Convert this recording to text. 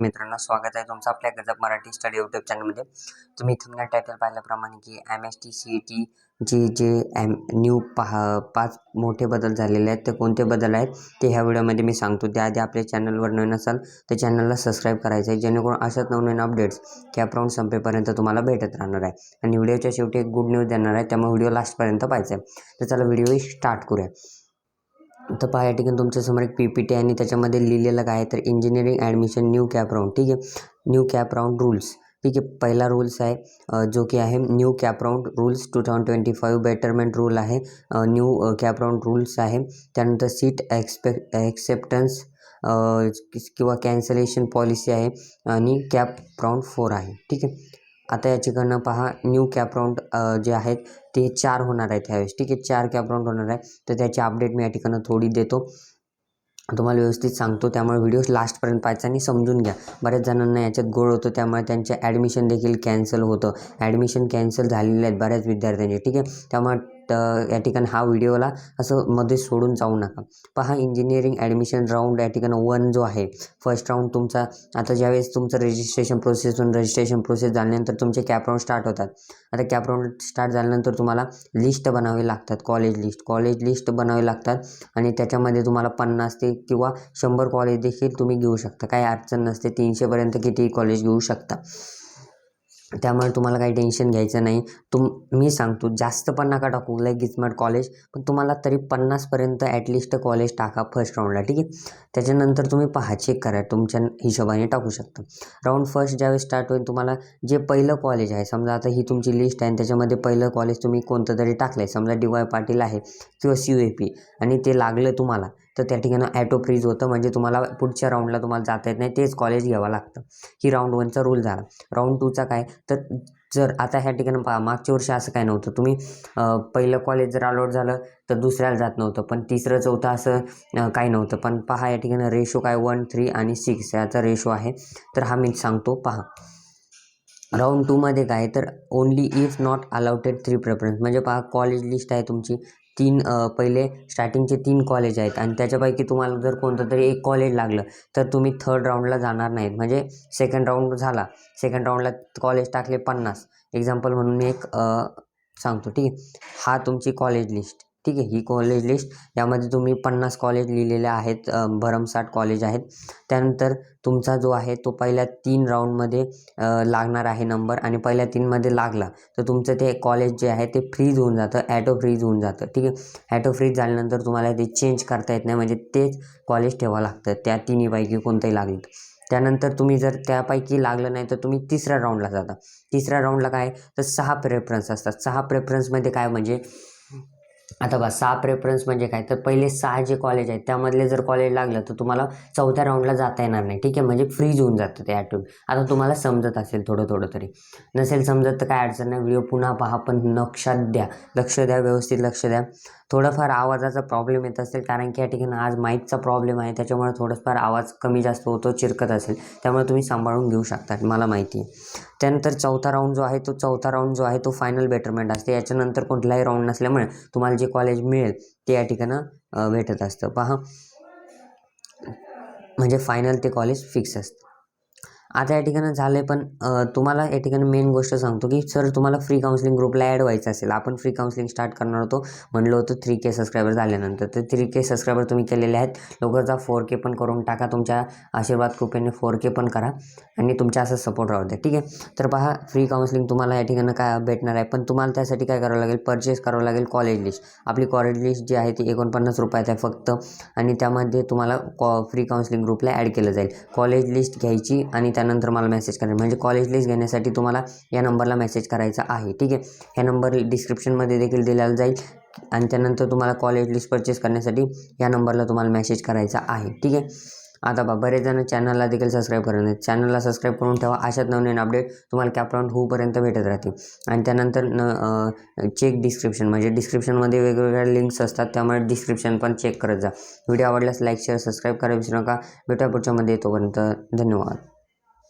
मित्रांनो स्वागत आहे तुमचं आपल्या गजब मराठी स्टडी यूट्यूब चॅनलमध्ये तुम्ही इथून टायटल पाहिल्याप्रमाणे की M S T C E T J J M new पहा पाच मोठे बदल झालेले आहेत ते कोणते बदल आहेत ते ह्या व्हिडिओमध्ये मी सांगतो. त्याआधी आपल्या चॅनलवर नवीन असाल तर चॅनलला सबस्क्राईब करायचं आहे जेणेकरून अशाच नवनवीन अपडेट्स कॅप राऊंड संपेपर्यंत तुम्हाला भेटत राहणार आहे. आणि व्हिडिओच्या शेवटी एक गुड न्यूज देणार आहे त्यामुळे व्हिडिओ लास्टपर्यंत पाहायचा आहे. तर चला व्हिडिओ स्टार्ट करूया. तर पहा या ठिकाणी तुमच्यासमोर एक पी पी टी आणि त्याच्यामध्ये लिहिलेलं काय आहे? तर engineering admission new cap round ठीक आहे? न्यू कॅप राऊंड रूल्स ठीक आहे? पहिला रूल्स आहे जो की आहे new CAP round rules two thousand twenty five betterment rule आहे न्यू कॅप राऊंड रूल्स आहे. त्यानंतर सीट एक्सपेक्ट एक्सेप्टन्स किंवा कॅन्सलेशन पॉलिसी आहे. आणि कॅप राऊंड फोर आहे. ठीक आहे? आता याच्याकडनं पहा न्यू कॅप राऊंड जे आहेत ते चार होणार आहेत ह्यावेळेस. ठीक आहे चार कॅप राऊंड होणार आहे. तर त्याची अपडेट मी या ठिकाणं थोडी देतो. तुम्हाला व्यवस्थित सांगतो. त्यामुळे व्हिडिओ लास्टपर्यंत पाहायचा आणि समजून घ्या. बऱ्याच जणांना याच्यात गोळ होतो त्यामुळे त्यांचे ॲडमिशन देखील कॅन्सल होतं. ॲडमिशन कॅन्सल झालेले आहेत बऱ्याच विद्यार्थ्यांचे. ठीक आहे त्यामुळे तर या ठिकाणी हा व्हिडिओला असं मध्ये सोडून जाऊ नका. पहा इंजिनिअरिंग ॲडमिशन राऊंड या ठिकाणी वन जो आहे फर्स्ट राऊंड तुमचा आता ज्यावेळेस तुमचं रजिस्ट्रेशन प्रोसेसतून रजिस्ट्रेशन प्रोसेस झाल्यानंतर तुमचे कॅप राऊंड स्टार्ट होतात. आता कॅप राऊंड स्टार्ट झाल्यानंतर तुम्हाला लिस्ट बनावी लागतात कॉलेज लिस्ट कॉलेज लिस्ट बनावी लागतात आणि त्याच्यामध्ये तुम्हाला पन्नास ते किंवा शंभर कॉलेज देखील तुम्ही घेऊ शकता. काही अडचण नसते तीनशेपर्यंत कितीही कॉलेज घेऊ शकता. त्यामुळे तुम्हाला काही टेन्शन घ्यायचं नाही. तुम मी सांगतो जास्त पण नका टाकू लाईक गिचमट कॉलेज पण तुम्हाला तरी पन्नासपर्यंत ॲटलिस्ट कॉलेज टाका फर्स्ट राऊंडला ठीक आहे? त्याच्यानंतर तुम्ही पहा चेक करा तुमच्या हिशोबाने टाकू शकता. राऊंड फर्स्ट ज्यावेळेस स्टार्ट होईल तुम्हाला जे पहिलं कॉलेज आहे समजा आता ही तुमची लिस्ट आहे आणि त्याच्यामध्ये पहिलं कॉलेज तुम्ही कोणतं तरी टाकलं आहे समजा डी वाय पाटील आहे किंवा सी यू ए पी आणि ते लागलं तुम्हाला तर त्या ठिकाणी ॲटो फ्रीज होतं. म्हणजे तुम्हाला पुढच्या राऊंडला तुम्हाला जाता येत नाही. तेच कॉलेज घ्यावं लागतं. ही राऊंड वनचा रूल झाला. राऊंड टूचा काय? तर जर आता ह्या ठिकाणी पहा मागच्या वर्षी असं काय नव्हतं. तुम्ही पहिलं कॉलेज जर अलॉट झालं तर दुसऱ्याला जात नव्हतं. पण तिसरं चौथं असं काही नव्हतं. पण पहा या ठिकाणी रेशो काय? वन थ्री आणि सिक्स याचा रेशो आहे. तर हा मी सांगतो. पहा. राऊंड टूमध्ये काय? तर only if not allotted three preference म्हणजे पहा कॉलेज लिस्ट आहे तुमची. तीन पहिले स्टार्टिंगचे तीन कॉलेज आहेत. आणि त्याच्यापैकी तुम्हाला जर कोणतं तरी एक कॉलेज लागलं तर तुम्ही थर्ड राऊंडला जाणार नाहीत. म्हणजे सेकंड राऊंड झाला. सेकंड राऊंडला कॉलेज टाकले पन्नास. एक्झाम्पल म्हणून मी एक सांगतो ठीक आहे? हा तुमची कॉलेज लिस्ट ठीक आहे ही कॉलेज लिस्ट यामध्ये तुम्ही पन्नास कॉलेज लिहिलेले आहेत भरमसाठ कॉलेज आहेत. त्यानंतर तुमचा जो आहे तो पहिल्या तीन राऊंडमध्ये लागणार आहे नंबर आणि पहिल्या तीनमध्ये लागला. तर तुमचं ते कॉलेज जे आहे ते फ्रीज होऊन जातं ॲटो फ्रीज होऊन जातं. ठीक आहे? ॲटो फ्रीज झाल्यानंतर तुम्हाला ते चेंज करता येत नाही म्हणजे तेच कॉलेज ठेवावं लागतं. त्या तिन्हीपैकी कोणतंही लागलं त्यानंतर तुम्ही जर त्यापैकी लागलं नाही तर तुम्ही तिसऱ्या राऊंडला जाता. तिसऱ्या राऊंडला काय? तर सहा प्रेफरन्स असतात. सहा प्रेफरन्समध्ये काय? म्हणजे आता बा सहा प्रेफरन्स म्हणजे काय? तर पहिले सहा जे कॉलेज आहेत त्यामधले जर कॉलेज लागलं तर तुम्हाला चौथ्या राऊंडला जाता येणार नाही. ठीक आहे? म्हणजे फ्रीज होऊन जातं ते ॲटून आता तुम्हाला समजत असेल थोडं थोडं तरी. नसेल समजत तर काय अडचण नाही. व्हिडिओ पुन्हा पहा पण लक्षात द्या. लक्ष द्या व्यवस्थित लक्ष द्या. थोडंफार आवाजाचा प्रॉब्लेम येत असेल कारण की या ठिकाणी आज माईकचा प्रॉब्लेम आहे. त्याच्यामुळे थोडंफार आवाज कमी जास्त होतो चिरकत असेल. त्यामुळे तुम्ही सांभाळून घेऊ शकता मला माहिती आहे. त्यानंतर चौथा राऊंड जो आहे तो चौथा राऊंड जो आहे तो फायनल बेटरमेंट असते. याच्यानंतर कोणताही राऊंड नसल्यामुळे तुम्हाला जे कॉलेज मिळेल ते या ठिकाणं भेटत असतं. पहा. म्हणजे फायनल ते कॉलेज फिक्स असतं. आता या ठिकाणी झालं आहे पण तुम्हाला या ठिकाणी मेन गोष्ट सांगतो की सर तुम्हाला फ्री काउन्सिलिंग ग्रुपला ॲड व्हायचं असेल. आपण फ्री काउन्सिलिंग स्टार्ट करणार होतो. म्हणलं होतं थ्री के सबस्क्रायबर झाल्यानंतर. तर थ्री के सबस्क्रायबर तुम्ही केलेले आहेत. लवकरचा फोर के पण करून टाका. तुमच्या आशीर्वाद कृपेने फोर के पण करा. आणि तुमच्या असं सपोर्ट राहू द्या. ठीक आहे? तर पहा फ्री काउन्सिलिंग तुम्हाला या ठिकाणी काय भेटणार आहे. पण तुम्हाला त्यासाठी काय करावं लागेल? परचेस करावं लागेल कॉलेज लिस्ट आपली कॉलेज लिस्ट जी आहे ती एकोणपन्नास रुपयात आहे फक्त. आणि त्यामध्ये तुम्हाला कॉ फ्री काउन्सिलिंग ग्रुपला ॲड केलं जाईल. कॉलेज लिस्ट घ्यायची आणि त्या त्यानंतर मला मेसेज करायचं म्हणजे कॉलेज लिस्ट घेण्यासाठी तुम्हाला या नंबरला मेसेज करायचा आहे. ठीक आहे? ह्या नंबर डिस्क्रिप्शनमध्ये देखील दिलेला जाईल. आणि त्यानंतर तुम्हाला कॉलेज लिस्ट परचेस करण्यासाठी या नंबरला तुम्हाला मेसेज करायचा आहे. ठीक आहे? आता बा बरेच जण चॅनलला देखील सबस्क्राईब करत नाहीत. चॅनलला सबस्क्राईब करून ठेवा. अशाच नवीन अपडेट तुम्हाला कॅपराऊंड होऊपर्यंत भेटत राहतील. आणि त्यानंतर न चेक डिस्क्रिप्शन म्हणजे डिस्क्रिप्शनमध्ये वेगवेगळ्या लिंक्स असतात. त्यामुळे डिस्क्रिप्शन पण चेक करत जा. व्हिडिओ आवडल्यास लाईक शेअर सबस्क्राईब करा विसरू नका. भेटूया पुढच्यामध्ये येतोपर्यंत धन्यवाद.